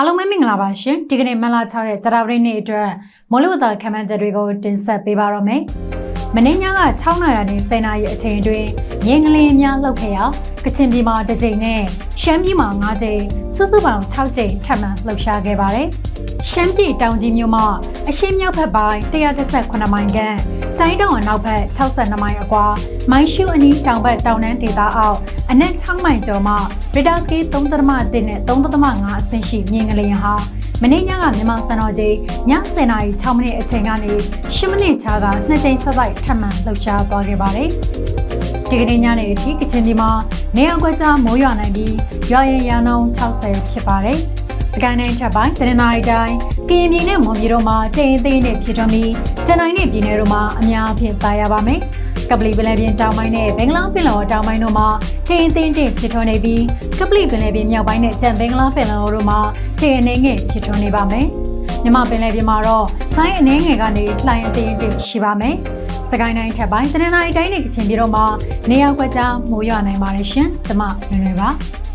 အားလုံးပဲမင်္ဂလာပါရှင်ဒီကနေ့မတ်လ6ရက်ကြာသပတေးနေ့အတွက်မော်လဝတာခမ်းမန်းချက်တွေကိုတင်ဆက်ပေးပါတော့မယ်မနေ့ညက6နာရီနဲ့10နာရီအချိန်အတွင်းမြင်းကလေးများလှုပ်ခဲ့ရာကချင်ပြည်မှာတစ်ကြိမ်နဲ့ရှမ်းပြည်မှာ9ကြိမ်စုစုပေါင်း6ကြိမ်ထပ်မံလှုပ်ရှားခဲ့ပါတယ်ရှမ်းပြည်တောင်ကြီးမြို့မှာအရှေ့မြောက်ဘက်ပိုင်း118မိုင်ခန့်ကျိုင်းတောင်အနောက်ဘက်62မိုင်အကွာမိုင်းရှုအနီးတောင်ဘက်တောင်တန်းဒေသအောက် အနက်6မိုင်ကျော်မှရီတာစကီ3.1နဲ့3.5အဆင့်ရှိမြင်းကလေးဟာမနေ့ညကမြန်မာစံတော်ချိန်ည10:06မိနစ်အချိန်ကနေ10မိနစ်ခြားကနှစ်ကြိမ်ဆက်တိုက်ထပ်မံလှုပ်ရှားသွားခဲ့ပါတယ်။ဒီကနေ့ညနေအထိကချင်ပြည်မှာနေရာကွက်ကြားမိုးရွာနိုင်ပြီးရွာရင်ရန်နှုန်း60ဖြစ်ပါတယ်။စကိုင်းတိုင်းချက်ပိုင်းတနင်္လာရီတိုင်း ကရင်ပြည်နဲ့မွန်ပြည်တို့မှာတိမ်အသေးနဲ့ဖြစ်ထွန်းပြီးကျန်နိုင်တဲ့ပြည်နယ်တို့မှာအများအပြားသားရပါမယ်။ကပလီပလဲပြင်တောင်ပိုင်းနဲ့ဘင်္ဂလားပင်လယ်တောင်ပိုင်းတို့မှာထိန်အသိန်းတင်ဖြစ်ထွန်းနေပြီးကပလီပင်လယ်ပြင်မြောက်ပိုင်းနဲ့ကြံဘင်္ဂလားပင်လယ်တို့မှာထိန်အနေငယ်ဖြစ်ထွန်းနေပါမယ်။မြမပင်လယ်ပြင်မှာတော့လိုင်းအနေငယ်ကနေလှိုင်းအသိန်းတင်ရှိပါမယ်။စကိုင်းတိုင်းထက်ပိုင်းတနင်္လာရီတိုင်းနဲ့ကချင်ပြည်တို့မှာနေရာကွက်ကြားမိုးရွာနိုင်ပါတယ်ရှင်။ကျွန်မနွေနွေပါ။